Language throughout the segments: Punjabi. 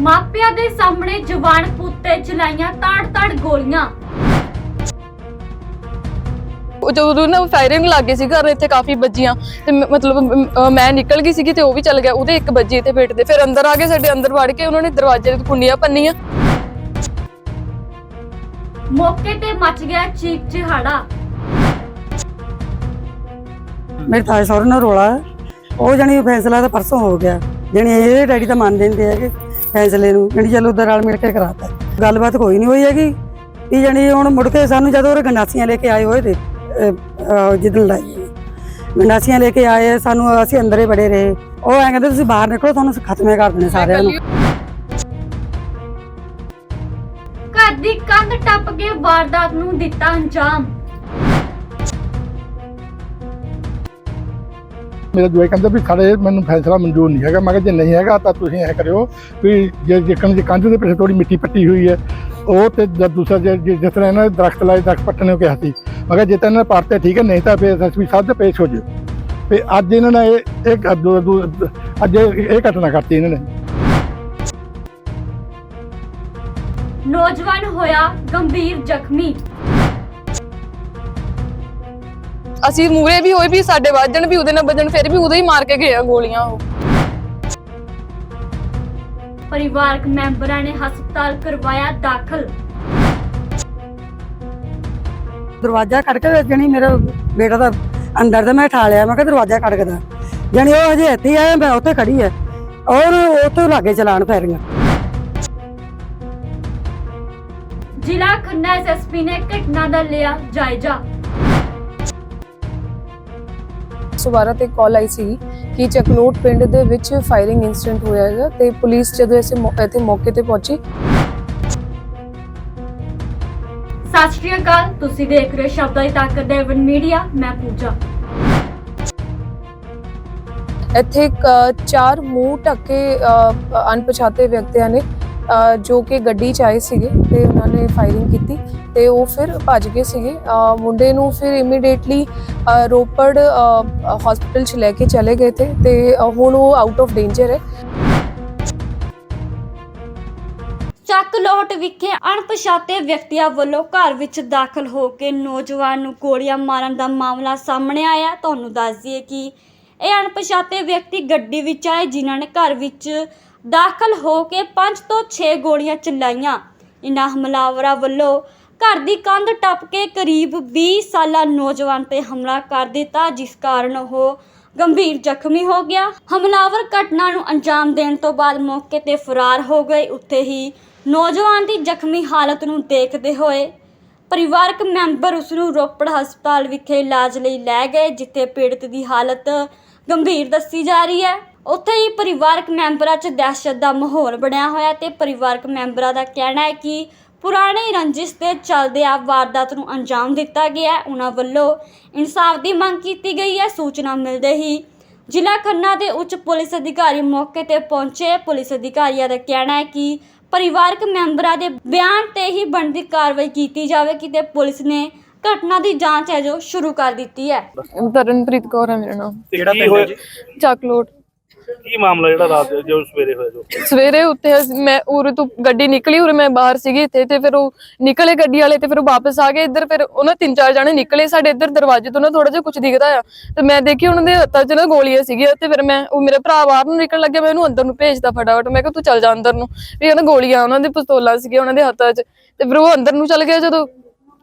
ਮਾਪਿਆਂ ਦੇ ਸਾਹਮਣੇ ਜਵਾਨ ਪੁੱਤ ਤੇ ਚਲਾਈਆਂ ਤਾੜ-ਤਾੜ ਗੋਲੀਆਂ। ਉਹ ਜਦੋਂ ਨਾ ਫਾਇਰਿੰਗ ਲੱਗ ਗਈ ਸੀ ਘਰ ਇੱਥੇ ਕਾਫੀ ਵੱਜੀਆਂ। ਤੇ ਮ- ਮਤਲਬ ਮ- ਅਹ ਮੈਂ ਨਿਕਲ ਗਈ ਸੀਗੀ ਤੇ ਉਹ ਵੀ ਚੱਲ ਗਿਆ। ਉਹਦੇ ਇੱਕ ਵੱਜੀ ਇੱਥੇ ਪੇਟ ਦੇ। ਫਿਰ ਅੰਦਰ ਆ ਕੇ ਸਾਡੇ ਅੰਦਰ ਵੜ ਕੇ ਉਹਨਾਂ ਨੇ ਦਰਵਾਜ਼ੇ ਤੇ ਕੁੰਡੀਆਂ ਪੰਨੀਆਂ ਮੌਕੇ ਤੇ ਮਚ ਗਿਆ ਚੀਕ ਚਿਹਾੜਾ। ਮੇਰੇ ਤਾਏ ਸਹੁਰੇ ਨਾਲ ਰੋਲਾ ਹੈ। ਉਹ ਜਣੀ ਫੈਸਲਾ ਤਾਂ ਪਰਸੋਂ ਹੋ ਗਿਆ। ਜਣੀ ਇਹ ਡੈਡੀ ਤਾਂ ਮੰਨ ਦਿੰਦੇ ਹੈਗੇ। ਫੈਸਲੇ ਨੂੰ ਜਣੀ ਚਲੋ ਉਧਰ ਨਾਲ ਮਿਲ ਕੇ ਕਰਾਤਾ। ਗੱਲਬਾਤ ਕੋਈ ਨਹੀਂ ਹੋਈ ਹੈਗੀ। ਵੀ ਜਣੀ ਹੁਣ ਮੁੜ ਕੇ ਸਾਨੂੰ ਜਦੋਂ ਉਹ ਗੰਡਾਸੀਆਂ ਲੈ ਕੇ ਆਏ ਹੋਏ ਤੇ ਜਿੱਦਣ ਲਾਈ ਗੰਡਾਸੀਆਂ ਲੈ ਕੇ ਆਏ, ਸਾਨੂੰ ਅਸੀਂ ਅੰਦਰੇ ਬੜੇ ਰਹੇ। ਉਹ ਐਂ ਕਹਿੰਦੇ, ਤੁਸੀਂ ਬਾਹਰ ਨਿਕਲੋ, ਤੁਹਾਨੂੰ ਖਤਮੇ ਕਰ ਦੇਣੇ ਸਾਰਿਆਂ ਨੂੰ। ਘਰ ਦੀ ਕੰਧ ਟੱਪ ਕੇ ਵਾਰਦਾਤ ਨੂੰ ਦਿੱਤਾ ਅੰਜਾਮ। ਮੇਰਾ ਜਵਾਈ ਕਹਿੰਦਾ ਵੀ ਸਾਡੇ ਮੈਨੂੰ ਫੈਸਲਾ ਮਨਜ਼ੂਰ ਨਹੀਂ ਹੈਗਾ ਮੈਂ ਕਿਹਾ ਜੇ ਨਹੀਂ ਹੈਗਾ ਤਾਂ ਤੁਸੀਂ ਇਹ ਕਰਿਓ ਵੀ ਜੇ ਜਿੱਕਣ ਦੀ ਕੰਧ ਦੇ ਪਿੱਛੇ ਥੋੜੀ ਮਿੱਟੀ ਪੱਟੀ ਹੋਈ ਹੈ ਉਹ ਤੇ ਜਦ ਦੂਸਰਾ ਜੇ- ਜੇ- ਜਿਸ ਤਰ੍ਹਾਂ ਇਹਨਾਂ ਨੇ ਦਰਖਤ ਲਾਏ ਦਰਖਤ ਪੱਟਣੇ ਨੂੰ ਕਿਹਾ ਸੀ ਮੈਂ ਕਿਹਾ ਜੇ ਤਾਂ ਇਹਨਾਂ ਨੇ ਪਾੜਤੇ ਠੀਕ ਹੈ ਨਹੀਂ ਤਾਂ ਫਿਰ ਐਸਪੀ ਸਾਹਿਬ ਦੇ ਪੇਸ਼ ਹੋ ਜਿਓ ਤੇ ਅੱਜ ਇਹਨਾਂ ਨੇ ਇਹ ਇਹ ਗ- ਦੂ- ਦੂ- ਅੱਜ ਇਹ ਇਹ ਘਟਨਾ ਕਰਤੀ ਇਹਨਾਂ ਨੇ ਨੌਜਵਾਨ ਹੋਇਆ ਗੰਭੀਰ ਜ਼ਖਮੀ ਅਸੀਂ ਮੂਰੇ ਵੀ ਹੋਏ ਵੀ ਸਾਡੇ ਵੱਜਣ ਵੀ ਉਹਦੇ ਨਾਲ ਵੱਜਣ ਫਿਰ ਵੀ ਉਹਦੇ ਹੀ ਮਾਰ ਕੇ ਗਏ ਆ ਗੋਲੀਆਂ ਉਹ। ਪਰਿਵਾਰਕ ਮੈਂਬਰਾਂ ਨੇ ਹਸਪਤਾਲ ਕਰਵਾਇਆ ਦਾਖਲ। ਦਰਵਾਜ਼ਾ ਖੜਕ ਜਣੀ ਮੇਰਾ ਬੇਟਾ ਤਾਂ ਅੰਦਰ ਤੇ ਮੈਂ ਠਾ ਲਿਆ ਮੈਂ ਕਿਹਾ ਦਰਵਾਜ਼ਾ ਖੜਕਦਾ ਜਣੀ ਉਹ ਹਜੇ ਇੱਥੇ ਆਇਆ ਮੈਂ ਉੱਥੇ ਖੜੀ ਹੈ ਔਰ ਉੱਥੋਂ ਲਾਗੇ ਚਲਾਣ ਫੈਰੀਆਂ। ਜ਼ਿਲ੍ਹਾ ਖੰਨਾ ਐਸਐਸਪੀ ਨੇ ਘਟਨਾ ਦਾ ਲਿਆ ਜਾਇਜ਼ਾ। 12 ਤੇ ਕਾਲ ਆਈ ਸੀ ਕਿ ਚਕਲੋਟ ਪਿੰਡ ਦੇ ਵਿੱਚ ਫਾਇਰਿੰਗ ਇਨਸੀਡੈਂਟ ਹੋਇਆ ਹੈਗਾ ਤੇ ਪੁਲਿਸ ਜਦੋਂ ਇਸੇ ਇੱਥੇ ਮੌਕੇ ਤੇ ਪਹੁੰਚੀ। ਸਤਿ ਸ਼੍ਰੀ ਅਕਾਲ ਤੁਸੀਂ ਦੇਖ ਰਹੇ ਹੋ ਸ਼ਬਦਾਂ ਦੀ ਤਾਕਤ ਦੇ ਵਨ ਮੀਡੀਆ ਮੈਂ ਪੂਜਾ। ਇੱਥੇ ਚਾਰ ਮੂੰਹ ਢੱਕੇ ਅਣਪਛਾਤੇ ਵਿਅਕਤੀਆਂ ਨੇ ਜੋ ਕਿ ਗੱਡੀ 'ਚ ਆਏ ਸੀਗੇ ਤੇ ਉਹਨਾਂ ਨੇ ਫਾਇਰਿੰਗ ਕੀਤੀ ਤੇ ਉਹ ਫਿਰ ਭੱਜ ਗਏ ਸੀਗੇ। ਮੁੰਡੇ ਨੂੰ ਫਿਰ ਇਮੀਡੀਏਟਲੀ ਰੋਪੜ ਹਸਪੀਟਲ 'ਚ ਲੈ ਕੇ ਚਲੇ ਗਏ ਥੇ ਤੇ ਹੁਣ ਉਹ ਆਊਟ ਆਫ ਡੇਂਜਰ ਹੈ। ਚੱਕ ਲੋਟ ਵਿਖੇ ਅਣਪਛਾਤੇ ਵਿਅਕਤੀਆਂ ਵੱਲੋਂ ਘਰ ਵਿੱਚ ਦਾਖਲ ਹੋ ਕੇ ਨੌਜਵਾਨ ਨੂੰ ਗੋਲੀਆਂ ਮਾਰਨ ਦਾ ਮਾਮਲਾ ਸਾਹਮਣੇ ਆਇਆ। ਤੁਹਾਨੂੰ ਦੱਸ ਦਈਏ ਕਿ ਇਹ ਅਣਪਛਾਤੇ ਵਿਅਕਤੀ ਗੱਡੀ ਵਿੱਚ ਆਏ, ਜਿਨ੍ਹਾਂ ਨੇ ਘਰ ਵਿੱਚ ਦਾਖਲ ਹੋ ਕੇ 5 ਤੋਂ 6 ਗੋਲੀਆਂ ਚਲਾਈਆਂ। ਇਨ੍ਹਾਂ ਹਮਲਾਵਰਾਂ ਵੱਲੋਂ ਘਰ ਦੀ ਕੰਧ ਟੱਪ ਕੇ ਕਰੀਬ 20 ਸਾਲਾ ਨੌਜਵਾਨ ਤੇ ਹਮਲਾ ਕਰ ਦਿੱਤਾ, ਜਿਸ ਕਾਰਨ ਉਹ ਗੰਭੀਰ ਜ਼ਖਮੀ ਹੋ ਗਿਆ। ਹਮਲਾਵਰ ਘਟਨਾ ਨੂੰ ਅੰਜਾਮ ਦੇਣ ਤੋਂ ਬਾਅਦ ਮੌਕੇ ਤੇ ਫਰਾਰ ਹੋ ਗਏ। ਉੱਥੇ ਹੀ ਨੌਜਵਾਨ ਦੀ ਜ਼ਖਮੀ ਹਾਲਤ ਨੂੰ ਦੇਖਦੇ ਹੋਏ ਪਰਿਵਾਰਕ ਮੈਂਬਰ ਉਸ ਨੂੰ ਰੋਪੜ ਹਸਪਤਾਲ ਵਿਖੇ ਇਲਾਜ ਲਈ ਲੈ ਗਏ, ਜਿੱਥੇ ਪੀੜਤ ਦੀ ਹਾਲਤ ਗੰਭੀਰ ਦੱਸੀ ਜਾ ਰਹੀ ਹੈ। ਉੱਥੇ ਹੀ ਪਰਿਵਾਰਕ ਮੈਂਬਰਾਂ 'ਚ ਦਹਿਸ਼ਤ ਦਾ ਮਾਹੌਲ ਬਣਿਆ ਹੋਇਆ ਤੇ ਪਰਿਵਾਰਕ ਮੈਂਬਰਾਂ ਦਾ ਕਹਿਣਾ ਹੈ ਕਿ ਪੁਰਾਣੀ ਰੰਜਿਸ਼ ਦੇ ਚੱਲਦੇ ਆ ਵਾਰਦਾਤ ਨੂੰ ਅੰਜਾਮ ਦਿੱਤਾ ਗਿਆ ਹੈ। ਉਹਨਾਂ ਵੱਲੋਂ ਇਨਸਾਫ ਦੀ ਮੰਗ ਕੀਤੀ ਗਈ ਹੈ। ਸੂਚਨਾ ਮਿਲਦੇ ਹੀ ਜ਼ਿਲ੍ਹਾ ਖੰਨਾ ਦੇ ਉੱਚ ਪੁਲਿਸ ਅਧਿਕਾਰੀ ਮੌਕੇ ਤੇ ਪਹੁੰਚੇ। ਪੁਲਿਸ ਅਧਿਕਾਰੀਆਂ ਦਾ ਕਹਿਣਾ ਹੈ ਕਿ ਪਰਿਵਾਰਕ ਮੈਂਬਰਾਂ ਦੇ ਬਿਆਨ ਤੇ ਹੀ ਬਣਦੀ ਕਾਰਵਾਈ ਕੀਤੀ ਜਾਵੇਗੀ ਤੇ ਪੁਲਿਸ ਨੇ ਘਟਨਾ ਦੀ ਜਾਂਚ ਹੈ ਜੋ ਸ਼ੁਰੂ ਕਰ ਦਿੱਤੀ ਹੈ। ਤਰਨਪ੍ਰੀਤ ਕੌਰ ਹੈ ਮੇਰਾ ਨਾਮ। ਤੇ ਕੀ ਹੋਇਆ? ਚਕਲੋਟ ਕੀ ਮਾਮਲਾ ਜਿਹੜਾ ਰਾਤ ਜੋ ਸਵੇਰੇ ਹੋਇਆ ਜੋ? ਸਵੇਰੇ ਉੱਤੇ ਅਸੀਂ- ਮੈਂ ਉਰੇ ਤੋਂ ਗੱਡੀ ਨਿਕਲੀ, ਉਰੇ ਮੈਂ ਬਾਹਰ ਸੀਗੀ ਇੱਥੇ, ਤੇ ਫਿਰ ਉਹ ਨਿਕਲੇ ਗੱਡੀ ਵਾਲੇ ਤੇ ਫਿਰ ਉਹ ਵਾਪਸ ਆ ਗਏ ਇੱਧਰ, ਫਿਰ ਉਹਨਾਂ ਤਿੰਨ ਚਾਰ ਜਣੇ ਨਿਕਲੇ ਸਾਡੇ ਇੱਧਰ ਦਰਵਾਜ਼ੇ ਤੋਂ ਨਾ ਥੋੜਾ ਜਿਹਾ ਕੁਝ ਦਿਖਦਾ ਆ। ਤੇ ਮੈਂ ਦੇਖੀ ਉਹਨਾਂ ਦੇ ਹੱਥਾਂ 'ਚ ਨਾ ਗੋਲੀਆਂ ਸੀਗੀਆਂ, ਤੇ ਫਿਰ ਮੈਂ ਉਹ ਮੇਰਾ ਭਰਾ ਬਾਹਰ ਨੂੰ ਨਿਕਲਣ ਲੱਗਿਆ, ਮੈਂ ਉਹਨੂੰ ਅੰਦਰ ਨੂੰ ਭੇਜਦਾ ਫਟਾਫਟ। ਮੈਂ ਕਿਹਾ, ਤੂੰ ਚੱਲ ਜਾ ਅੰਦਰ ਨੂੰ। ਵੀ ਉਹਨਾਂ ਗੋਲੀਆਂ, ਉਹਨਾਂ ਦੇ ਪਿਸਤੌਲਾਂ ਸੀਗੀਆਂ ਉਹਨਾਂ ਦੇ ਹੱਥਾਂ 'ਚ। ਤੇ ਫਿਰ ਉਹ ਅੰਦਰ ਨੂੰ ਚੱਲ ਗਿਆ ਜਦੋਂ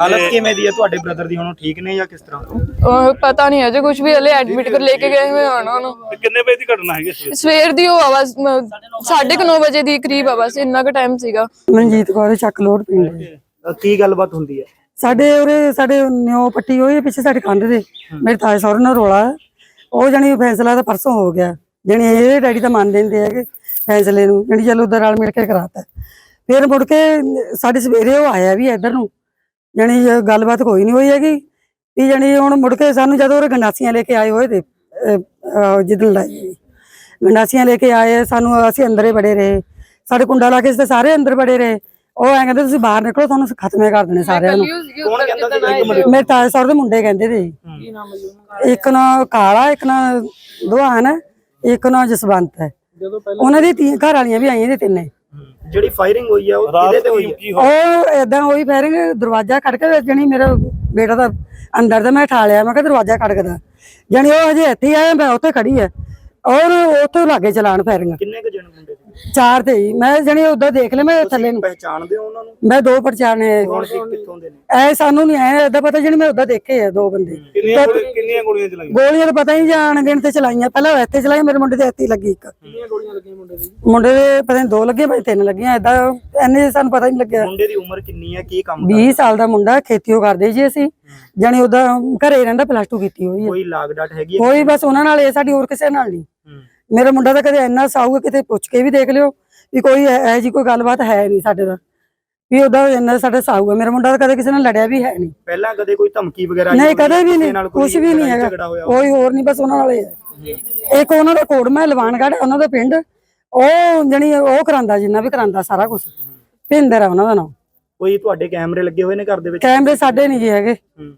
ਹਾਲਤ ਕਿਵੇਂ ਦੀ ਹੈ? ਤੁਹਾਡੇ ਬ੍ਰਦਰ ਦੀ ਹੁਣ ਉਹ ਠੀਕ ਨੇ ਜਾਂ ਕਿਸ ਤਰ੍ਹਾਂ? ਉਹ ਪਤਾ ਨਹੀਂ ਅਜੇ ਕੁਝ ਵੀ ਹਲੇ ਐਡਮਿਟ ਕਰ ਲੈ ਕੇ ਗਏ ਹੋਏ ਹਨ ਉਹਨੂੰ। ਤੇ ਕਿੰਨੇ ਵਜੇ ਦੀ ਘਟਨਾ ਹੈਗੀ ਸਵੇਰੇ ਸਵੇਰ ਦੀ ਉਹ ਆਵਾਜ਼ 9:30 ਵਜੇ ਦੀ ਕਰੀਬ ਆ ਬਸ ਇੰਨਾ ਕੁ ਟਾਈਮ ਸੀਗਾ। ਮਨਜੀਤ ਕੌਰ ਚੱਕ ਲੋੜ ਪਿੰਡ। ਦੇ। ਅਹ ਕੀ ਗੱਲਬਾਤ ਹੁੰਦੀ ਹੈ? ਸਾਡੇ ਉਰੇ ਸਾਡੇ ਨਿਓ ਪੱਟੀ ਹੋਈ ਹੈ ਪਿੱਛੇ ਸਾਡੇ ਕੰਧ ਦੇ ਮੇਰੇ ਤਾਏ ਸਹੁਰੇ ਨਾਲ ਰੋਲਾ ਹੈ। ਉਹ ਜਣੀ ਫੈਸਲਾ ਤਾਂ ਪਰਸੋਂ ਹੋ ਗਿਆ। ਜਣੀ ਇਹ ਡੈਡੀ ਤਾਂ ਮੰਨ ਦਿੰਦੇ ਹੈਗੇ ਫੈਸਲੇ ਨੂੰ ਜਣੀ ਚਲੋ ਉਧਰ ਨਾਲ ਮਿਲ ਕੇ ਕਰਾਤਾ। ਫਿਰ ਮੁੜ ਕੇ ਸਾਡੇ ਸਵੇਰੇ ਉਹ ਆਇਆ ਵੀ ਇੱਧਰ ਨੂੰ। ਜਾਣੀ ਇਹ ਗੱਲਬਾਤ ਕੋਈ ਨਹੀਂ ਹੋਈ ਹੈਗੀ ਵੀ ਜਾਣੀ ਹੁਣ ਮੁੜ ਕੇ ਸਾਨੂੰ ਜਦੋਂ ਉਹ ਗੰਡਾਸੀਆਂ ਲੈ ਕੇ ਆਏ ਹੋਏ ਤੇ ਜਿੱਦਣ ਲਾਈ। ਗੰਡਾਸੀਆਂ ਲੈ ਕੇ ਆਏ ਸਾਨੂੰ ਅਸੀਂ ਅੰਦਰੇ ਬੜੇ ਰਹੇ। ਸਾਡੇ ਕੁੰਡਾ ਲਾ ਕੇ ਅਸੀਂ ਸਾਰੇ ਅੰਦਰ ਬੜੇ ਰਹੇ। ਉਹ ਐਂ ਕਹਿੰਦੇ ਤੁਸੀਂ ਬਾਹਰ ਨਿਕਲੋ ਤੁਹਾਨੂੰ ਖਤਮੇ ਕਰ ਦੇਣੇ ਸਾਰਿਆਂ ਨੂੰ। ਕੌਣ ਕਹਿੰਦਾ ਸੀ ਮੇਰੇ ਤਾਏ ਸਹੁਰੇ ਦੇ ਮੁੰਡੇ ਕਹਿੰਦੇ ਤੇ ਇੱਕ ਨਾ ਕਾਲਾ ਇੱਕ ਨਾ ਦੁਹਾਨ ਹੈ, ਇੱਕ ਨਾ ਜਸਵੰਤ ਹੈ। ਉਹਨਾਂ ਦੀ ਤਿੰਨ ਘਰ ਵਾਲੀਆਂ ਵੀ ਆਈਆਂ ਨੇ ਤਿੰਨੇ। ਜਿਹੜੀ ਫਾਇਰਿੰਗ ਹੋਈ ਹੈ ਉਹ ਕਿਹਦੇ ਤੇ ਹੋਈ ਕੀ ਹੈ ਕੀ ਹੋਇਆ ਉਹ ਏਦਾਂ ਹੋਈ ਫੈਰਿੰਗ ਦਰਵਾਜ਼ਾ ਖੜਕ ਜਣੀ ਮੇਰਾ ਬੇਟਾ ਤਾਂ ਅੰਦਰ ਦਾ ਮੈਂ ਠਾ ਲਿਆ ਮੈਂ ਕਿਹਾ ਦਰਵਾਜ਼ਾ ਖੜਕਦਾ ਜਣੀ ਉਹ ਹਜੇ ਇੱਥੇ ਹੀ ਆਇਆ ਮੈਂ ਉੱਥੇ ਖੜੀ ਹੈ ਔਰ ਉੱਥੋਂ ਲਾਗੇ ਚਲਾਣ ਫੈਰਿੰਗ ਕਿੰਨੇ ਕੁ ਜਣ ਮੁੰਡੇ? ਚਾਰ ਤੇ ਹੀ ਮੈਂ ਜਣੀ ਉਦਾਂ ਦੇਖ ਲਿਆ ਮੈਂ ਥੱਲੇ ਨੂੰ। ਪਹਿਚਾਣਦੇ ਹੋ ਉਹਨਾਂ ਨੂੰ? ਮੈਂ ਦੋ ਪਰਚਾਣੇ ਕੌਣ ਸੀ ਕਿੱਥੋਂ ਦੇ ਨੇ? ਐ ਸਾਨੂੰ ਨਹੀਂ ਐ ਏਦਾਂ ਪਤਾ ਜਣੀ ਮੈਂ ਉਦਾਂ ਦੇਖੇ ਆ ਦੋ ਬੰਦੇ। ਕਿੰਨੀਆਂ ਗੋਲੀਆਂ ਕਿੰਨੀਆਂ ਗੋਲੀਆਂ ਚਲਾਈਆਂ? ਗੋਲੀਆਂ ਤਾਂ ਪਤਾ ਹੀ ਨਹੀਂ ਜਾਣ ਗਿਣ ਤੇ ਚਲਾਈਆਂ। ਪਹਿਲਾਂ ਉਹ ਇੱਥੇ ਚਲਾਈ ਮੇਰੇ ਮੁੰਡੇ ਦੇ ਇੱਥੇ ਹੀ ਲੱਗੀ ਇੱਕ। ਕਿੰਨੀਆਂ ਗੋਲੀਆਂ ਲੱਗੀਆਂ ਮੁੰਡੇ ਦੀ? ਮੁੰਡੇ ਦੇ ਪਤਾ ਨਹੀਂ ਦੋ ਲੱਗੇ ਭਾਈ ਤਿੰਨ ਲੱਗੀਆਂ। ਏਦਾਂ ਐਨੇ ਸਾਨੂੰ ਪਤਾ ਹੀ ਨਹੀਂ ਲੱਗਿਆ। ਮੁੰਡੇ ਦੀ ਉਮਰ ਕਿੰਨੀ ਹੈ ਕੀ ਕੰਮ 20 ਸਾਲ ਦਾ ਮੁੰਡਾ ਖੇਤੀਓ ਕਰਦੇ ਜੀ ਅਸੀਂ। ਜਾਣੀ ਉਹਦਾ ਘਰੇ ਰਹਿੰਦਾ ਪਲੱਸ 2 ਕੀਤੀ ਹੋਈ ਹੈ ਕੋਈ ਲਾਗ ਡਾਟ ਹੈਗੀ ਹੈ ਕੋਈ ਬਸ ਉਹਨਾਂ ਨਾਲ ਇਹ ਸਾਡੀ ਹੋਰ ਕਿਸੇ ਨਾਲ ਨਹੀਂ ਹੂੰ। ਮੇਰਾ ਮੁੰਡਾ ਤਾਂ ਕਦੇ ਇੰਨਾ ਸਾਊ ਹੈ, ਕਿਤੇ ਪੁੱਛ ਕੇ ਵੀ ਦੇਖ ਲਿਓ ਵੀ ਕੋਈ ਇਹ ਜੀ ਕੋਈ ਗੱਲਬਾਤ ਹੈ ਨਹੀਂ ਸਾਡੇ ਦਾ ਵੀ ਉਹਦਾ ਇੰਨਾ ਸਾਡੇ ਸਾਊ ਹੈ ਮੇਰਾ ਮੁੰਡਾ ਤਾਂ ਕਦੇ ਕਿਸੇ ਨਾਲ ਲੜਿਆ ਵੀ ਹੈ ਨਹੀਂ। ਪਹਿਲਾਂ ਕਦੇ ਕੋਈ ਧਮਕੀ ਵਗੈਰਾ ਨਹੀਂ? ਕਦੇ ਵੀ ਨਹੀਂ ਕੁਝ ਵੀ ਨਹੀਂ ਹੈਗਾ? ਕੋਈ ਹੋਰ ਨਹੀਂ ਬਸ ਉਹਨਾਂ ਨਾਲ ਹੀ ਹੈ। ਇੱਕ ਉਹਨਾਂ ਦਾ ਕੋੜਮਾ ਲਵਾਨਗੜ ਉਹਨਾਂ ਦਾ ਪਿੰਡ। ਉਹ ਜਣੀ ਉਹ ਕਰਾਂਦਾ ਜਿੰਨਾ ਵੀ ਕਰਾਂਦਾ ਸਾਰਾ ਕੁਝ ਭਿੰਦਰ ਆ ਉਹਨਾਂ ਦਾ ਨਾਮ। ਕੋਈ ਤੁਹਾਡੇ ਕੈਮਰੇ ਲੱਗੇ ਹੋਏ ਨੇ ਘਰ ਦੇ ਵਿੱਚ? ਕੈਮਰੇ ਸਾਡੇ ਨਹੀਂ ਜੀ ਹੈਗੇ। ਹੂੰ।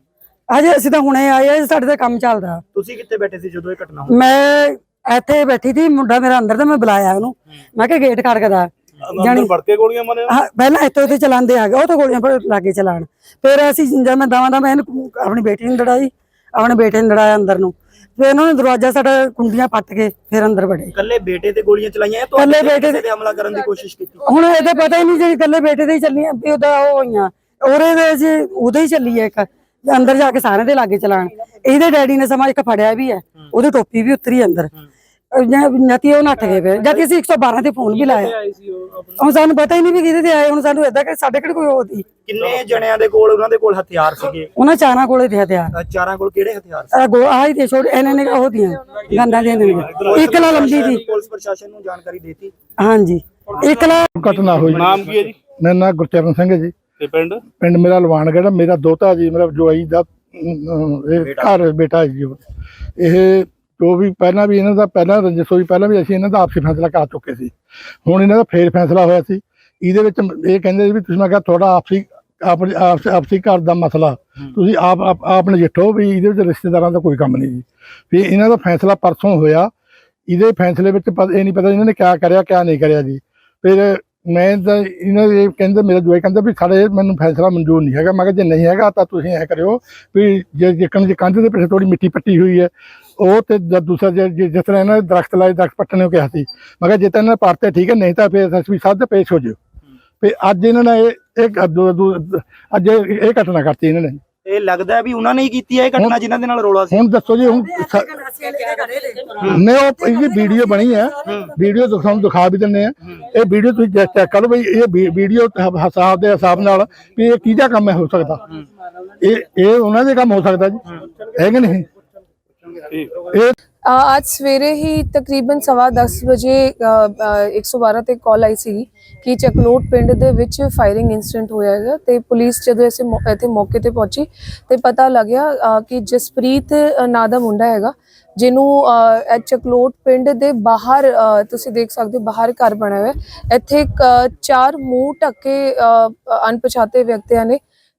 ਅਜੇ ਅਸੀਂ ਤਾਂ ਹੁਣੇ ਆਏ ਆ ਸਾਡੇ ਦਾ ਕੰਮ ਚੱਲਦਾ। ਤੁਸੀਂ ਕਿੱਥੇ ਬੈਠੇ ਸੀ ਜਦੋਂ ਇਹ ਘਟਨਾ ਹੋਈ? ਮੈਂ ਇੱਥੇ ਬੈਠੀ ਸੀ ਮੁੰਡਾ ਮੇਰਾ ਅੰਦਰ ਦਾ ਮੈਂ ਬੁਲਾਇਆ ਉਹਨੂੰ। ਮੈਂ ਕਿਹਾ ਗੇਟ ਖੜਕਦਾ ਅੰਦਰ ਵੜ ਕੇ ਗੋਲੀਆਂ ਮਾਰਿਆ? ਹਾਂ, ਪਹਿਲਾਂ ਇੱਥੇ ਉੱਥੇ ਚਲਾਉਂਦੇ ਆ ਗਏ ਉਹ ਤਾਂ ਗੋਲੀਆਂ ਪਰ ਲਾਗੇ ਚਲਾਣ ਫਿਰ ਅਸੀਂ ਜਦ ਮੈਂ ਦਵਾਂ ਦਾ ਮੈਂ ਆਪਣੀ ਬੇਟੀ ਨੂੰ ਲੜਾਈ ਆਪਣੇ ਬੇਟੇ ਨੂੰ ਲੜਾਇਆ ਅੰਦਰ ਨੂੰ। ਫਿਰ ਇਹਨਾਂ ਨੇ ਦਰਵਾਜ਼ਾ ਸਾਡਾ ਕੁੰਡੀਆਂ ਪੱਟ ਕੇ ਫਿਰ ਅੰਦਰ ਵੜੇ। ਇਕੱਲੇ ਬੇਟੇ ਤੇ ਗੋਲੀਆਂ ਚਲਾਈਆਂ ਇਕੱਲੇ ਤੁਹਾਡੇ ਬੇਟੇ ਤੇ ਹਮਲਾ ਕਰਨ ਦੀ ਕੋਸ਼ਿਸ਼ ਕੀਤੀ? ਹੁਣ ਇਹਦਾ ਪਤਾ ਹੀ ਨਹੀਂ ਜਿਹੜੀ ਇਕੱਲੇ ਬੇਟੇ ਦੇ ਹੀ ਚੱਲੀਆਂ ਵੀ ਉਹਦਾ ਉਹ ਹੋਈਆਂ। ਉਹਦੇ ਦੇ ਜੀ ਉਹਦੇ ਹੀ ਚੱਲੀ ਹੈ ਇੱਕ ਅੰਦਰ ਜਾ ਕੇ ਸਾਰਿਆਂ ਦੇ ਲਾਗੇ ਚਲਾਣ ਇਹਦੇ ਡੈਡੀ ਨੇ ਸਮਾਂ ਇੱਕ ਫੜਿਆ ਵੀ ਹੈ ਉਹਦੀ ਟੋਪੀ ਵੀ ਉਤਰੀ ਅੰਦਰ। ਨਤੀ ਉਹ ਨੱਠ ਗਏ ਫਿਰ ਜਦ ਕਿ ਅਸੀਂ 112 ਤੇ ਫੋਨ ਵੀ ਲਾਇਆ। ਹੁਣ ਸਾਨੂੰ ਪਤਾ ਹੀ ਨਹੀਂ ਵੀ ਕਿਹਦੇ ਤੇ ਆਏ ਹੁਣ ਸਾਨੂੰ ਏਦਾਂ ਕਿ ਸਾਡੇ ਕਿਹੜੇ ਕੋਈ ਹੋਦੀ ਕਿੰਨੇ ਜਣਿਆਂ ਦੇ ਕੋਲ ਉਹਨਾਂ ਦੇ ਕੋਲ ਹਥਿਆਰ ਸੀਗੇ? ਉਹਨਾਂ ਚਾਰਾਂ ਕੋਲੇ ਤੇ ਹਥਿਆਰ। ਅਹ ਚਾਰਾਂ ਕੋਲ ਕਿਹੜੇ ਹਥਿਆਰ ਸੀ? ਆ ਗੋ ਆਹੀ ਤੇ ਛੋੜ ਇਹਨਾਂ ਨੇ ਉਹ ਦੀਆਂ ਗੰਦਾਂ ਦੀਆਂ ਨੇ ਇੱਕ ਲਾ ਲੰਬੀ ਦੀ। ਪੁਲਿਸ ਪ੍ਰਸ਼ਾਸਨ ਨੂੰ ਜਾਣਕਾਰੀ ਦਿੱਤੀ? ਹਾਂਜੀ। ਇੱਕ ਲਾ ਘਟਨਾ ਹੋਈ। ਨਾਮ ਕੀ ਹੈ ਜੀ? ਮੇਰਾ ਨਾਮ ਗੁਰਚਰਨ ਸਿੰਘ ਹੈ ਜੀ। ਤੇ ਪਿੰਡ? ਪਿੰਡ ਮੇਰਾ ਲਵਾਨਗੜ੍ਹ ਆ, ਮੇਰਾ ਦੋਤਾ ਜੀ ਮੇਰਾ ਜਵਾਈ ਦਾ ਇਹ ਘਰ ਬੇਟਾ ਜੀ। ਇਹ ਜੋ ਵੀ ਪਹਿਲਾਂ ਵੀ ਇਹਨਾਂ ਦਾ ਪਹਿਲਾਂ ਰੰਜਿਸ਼ ਹੋਈ ਪਹਿਲਾਂ ਵੀ ਅਸੀਂ ਇਹਨਾਂ ਦਾ ਆਪਸੀ ਫੈਸਲਾ ਕਰ ਚੁੱਕੇ ਸੀ। ਹੁਣ ਇਹਨਾਂ ਦਾ ਫੇਰ ਫੈਸਲਾ ਹੋਇਆ ਸੀ। ਇਹਦੇ ਵਿੱਚ ਇਹ ਕਹਿੰਦੇ ਵੀ ਤੁਸੀਂ ਮੈਂ ਕਿਹਾ ਤੁਹਾਡਾ ਆਪਸੀ ਆਪਸ- ਆਪਸੀ ਘਰ ਦਾ ਮਸਲਾ। ਤੁਸੀਂ ਆਪ ਆਪ ਨਜਿੱਠੋ ਵੀ ਇਹਦੇ ਵਿੱਚ ਰਿਸ਼ਤੇਦਾਰਾਂ ਦਾ ਕੋਈ ਕੰਮ ਨਹੀਂ ਜੀ। ਵੀ ਇਹਨਾਂ ਦਾ ਫੈਸਲਾ ਪਰਸੋਂ ਹੋਇਆ। ਇਹਦੇ ਫੈਸਲੇ ਵਿੱਚ ਇਹ ਨਹੀਂ ਪਤਾ ਇਹਨਾਂ ਨੇ ਕਿਆ ਕਰਿਆ ਕਿਆ ਨਹੀਂ ਕਰਿਆ ਜੀ। ਫਿਰ ਮੈਂ ਤਾਂ ਇਹਨਾਂ ਦੇ ਕਹਿੰਦੇ ਮੇਰਾ ਜਵਾਈ ਕਹਿੰਦਾ ਵੀ ਸਾਡੇ ਮੈਨੂੰ ਫੈਸਲਾ ਮਨਜ਼ੂਰ ਨਹੀਂ ਹੈਗਾ। ਮੈਂ ਕਿਹਾ ਜੇ ਨਹੀਂ ਹੈਗਾ ਤਾਂ ਤੁਸੀਂ ਐ ਕਰਿਓ ਵੀ ਜੇ ਜਿੱਕਣ ਜੇ ਕੰਧ ਦੇ ਪਿੱਛੇ ਥੋੜੀ ਮਿੱਟੀ ਪੱਟੀ ਹੋਈ ਹੈ ਉਹ ਤੇ ਜਦ ਦੂਸਰਾ ਜੇ- ਜਿਸ ਤਰ੍ਹਾਂ ਇਹਨਾਂ ਨੇ ਦਰਖਤ ਲਾਏ ਦਰਖਤ ਪੱਟਣੇ ਨੂੰ ਕਿਹਾ ਸੀ। ਮੈਂ ਕਿਹਾ ਜੇ ਤਾਂ ਇਹਨਾਂ ਨੇ ਪਰਤੇ ਠੀਕ ਹੈ ਨਹੀਂ ਤਾਂ ਫਿਰ ਐਸਪੀ ਸਾਹਿਬ ਦੇ ਪੇਸ਼ ਹੋ ਜਿਓ। ਵੀ ਅੱਜ ਇਹਨਾਂ ਨੇ ਇਹ ਇਹ ਅੱਜ ਇਹ ਇਹ ਘਟਨਾ ਕਰਤੀ ਇਹਨਾਂ ਨੇ। ਇਹ ਲੱਗਦਾ ਵੀ ਉਹਨਾਂ ਨੇ ਹੀ ਕੀਤੀ ਹੈ ਇਹ ਘਟਨਾ ਜਿਨ੍ਹਾਂ ਦੇ ਨਾਲ ਰੋਲਾ ਸੀ। ਹੁਣ ਦੱਸੋ ਜੀ ਹੁਣ ਨੇ। ਉਹ ਇਹਦੀ ਵੀਡੀਓ ਬਣੀ ਹੈ। ਵੀਡੀਓ ਤੁਹਾਨੂੰ ਦਿਖਾ ਵੀ ਦਿੰਨੇ ਆ ਇਹ ਵੀਡੀਓ ਤੁਸੀਂ ਚੈੱਕ ਕਰੋ ਵੀ ਇਹ ਵੀ- ਵੀਡੀਓ ਹਿਸਾਬ ਦੇ ਹਿਸਾਬ ਨਾਲ ਵੀ ਇਹ ਕਿਹਦਾ ਕੰਮ ਹੈ ਹੋ ਸਕਦਾ। ਇਹ ਇਹ ਉਹਨਾਂ ਦੇ ਕੰਮ ਹੋ ਸਕਦਾ ਜੀ। ਹੈ ਕਿ ਨਹੀਂ? ਇਹ ਅੱਜ ਸਵੇਰੇ ਹੀ ਤਕਰੀਬਨ ਸਵਾ ਦਸ ਵਜੇ ਅ, ਅ, 112 ਤੇ ਕਾਲ ਆਈ ਸੀ ਕਿ ਚਕਲੋਟ ਪਿੰਡ ਦੇ ਵਿੱਚ ਫਾਇਰਿੰਗ ਇਨਸੀਡੈਂਟ ਹੋਇਆ ਹੈਗਾ ਤੇ ਪੁਲਿਸ ਜਦੋਂ ਇਸੇ ਇੱਥੇ ਮੌਕੇ ਤੇ ਪਹੁੰਚੀ ਤੇ ਪਤਾ ਲੱਗਿਆ ਕਿ ਜਸਪ੍ਰੀਤ ਨਾਂ ਦਾ ਮੁੰਡਾ ਹੈਗਾ ਜਿਹਨੂੰ ਇਹ ਚਕਲੋਟ ਪਿੰਡ ਦੇ ਬਾਹਰ ਤੁਸੀਂ ਦੇਖ ਸਕਦੇ ਹੋ ਬਾਹਰ ਘਰ ਬਣਿਆ ਹੋਇਆ ਇੱਥੇ ਇੱਕ, ਚਾਰ ਮੂੰਹ ਢੱਕੇ ਅਣਪਛਾਤੇ ਵਿਅਕਤੀਆਂ ਨੇ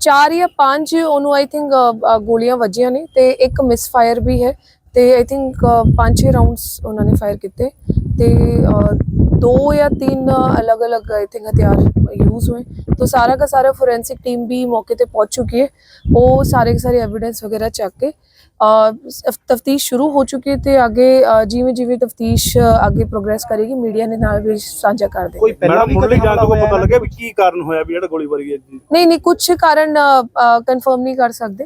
ਚਾਰ ਜਾਂ ਪੰਜ ਉਹਨੂੰ ਆਈ ਥਿੰਕ ਗੋਲੀਆਂ ਵੱਜੀਆਂ ਨੇ ਤੇ ਇੱਕ ਮਿਸਫਾਇਰ ਵੀ ਹੈ। ਤੇ ਆਈ ਥਿੰਕ ਪੰਜ ਛੇ ਰਾਉਂਡਸ ਉਹਨਾਂ ਨੇ ਫਾਇਰ ਕੀਤੇ ਤੇ ਅ, ਦੋ ਜਾਂ ਤਿੰਨ ਅਲੱਗ-ਅਲੱਗ ਆਈ ਥਿੰਕ ਹਥਿਆਰ ਯੂਜ਼ ਹੋਏ तो सारा का सारा फोरेंसिक टीम भी मौके पे पहुंच चुकी है वो सारे के सारे एविडेंस वगैरह चेक के ਤਫਤੀਸ਼ ਸ਼ੁਰੂ ਹੋ ਚੁੱਕੀ ਹੈ ਤੇ ਅੱਗੇ ਅ, ਜਿਵੇਂ ਜਿਵੇਂ ਤਫਤੀਸ਼ ਅੱਗੇ ਪ੍ਰੋਗਰੈਸ ਕਰੇਗੀ ਮੀਡੀਆ ਨੇ ਨਾਲ ਵੀ ਸਾਂਝਾ ਕਰ ਦੇ ਕੋਈ ਪਹਿਲਾਂ ਮੈਡਮ ਵੀ ਮੁੱਢਲੀ ਕਦੇ ਜਾਂਚ ਤੋਂ ਹਮਲਾ ਪਤਾ ਹੋਇਆ ਲੱਗਿਆ ਵੀ ਕੀ ਕਾਰਨ ਹੋਇਆ ਵੀ ਜਿਹੜਾ ਗੋਲੀਬਾਰੀ ਹੈ ਜੀ ਨਹੀਂ ਨਹੀਂ ਕੁਝ ਕਾਰਨ ਕਨਫਰਮ ਨਹੀਂ ਕਰ ਸਕਦੇ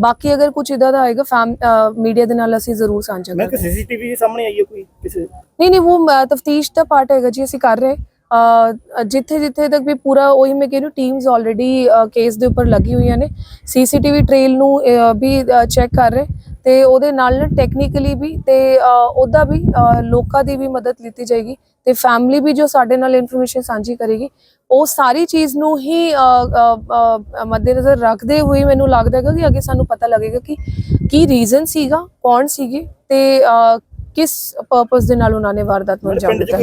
ਬਾਕੀ ਅਗਰ ਕੁਝ ਇਦਾਂ ਦਾ ਆਏਗਾ ਫੈਮ ਮੀਡੀਆ ਦੇ ਨਾਲ ਅਸੀਂ ਜ਼ਰੂਰ ਸਾਂਝਾ ਮੈਂ ਕਿ ਸੀਸੀਟੀਵੀ ਸਾਹਮਣੇ ਆਈ ਹੈ ਕੋਈ ਕਿਸੇ? ਨਹੀਂ ਨਹੀਂ ਉਹ ਤਫਤੀਸ਼ ਦਾ ਪਾਰਟ ਹੈਗਾ ਜੀ ਅਸੀਂ ਕਰ ਰਹੇ। ਜਿੱਥੇ ਜਿੱਥੇ ਤੱਕ ਵੀ ਪੂਰਾ ਉਹੀ ਮੈਂ ਕਹਿ ਰਹੀ ਟੀਮਸ ਆਲਰੇਡੀ ਕੇਸ ਦੇ ਉੱਪਰ ਲੱਗੀ ਹੋਈਆਂ ਨੇ। ਸੀਸੀਟੀਵੀ ਟ੍ਰੇਲ ਨੂੰ ਵੀ ਚੈੱਕ ਕਰ ਰਹੇ। ਤੇ ਉਹਦੇ ਨਾਲ ਟੈਕਨੀਕਲੀ ਵੀ ਤੇ ਉਹਦਾ ਵੀ ਲੋਕਾਂ ਦੀ ਵੀ ਮਦਦ ਲਿੱਤੀ ਜਾਏਗੀ ਤੇ ਫੈਮਿਲੀ ਵੀ ਜੋ ਸਾਡੇ ਨਾਲ ਇਨਫੋਰਮੇਸ਼ਨ ਸਾਂਝੀ ਕਰੇਗੀ ਉਹ ਸਾਰੀ ਚੀਜ਼ ਨੂੰ ਹੀ ਮੱਦੇਨਜ਼ਰ ਰੱਖਦੇ ਹੋਏ ਮੈਨੂੰ ਲੱਗਦਾ ਹੈਗਾ ਕਿ ਅੱਗੇ ਸਾਨੂੰ ਪਤਾ ਲੱਗੇਗਾ ਕਿ ਕੀ ਰੀਜ਼ਨ ਸੀਗਾ ਕੌਣ ਸੀਗੇ ਤੇ ਕਿਸ ਪਰਪਸ ਦੇ ਨਾਲ ਉਹਨਾਂ ਨੇ ਵਾਰਦਾਤ ਨੂੰ ਅੰਜਾਮ ਦਿੱਤਾ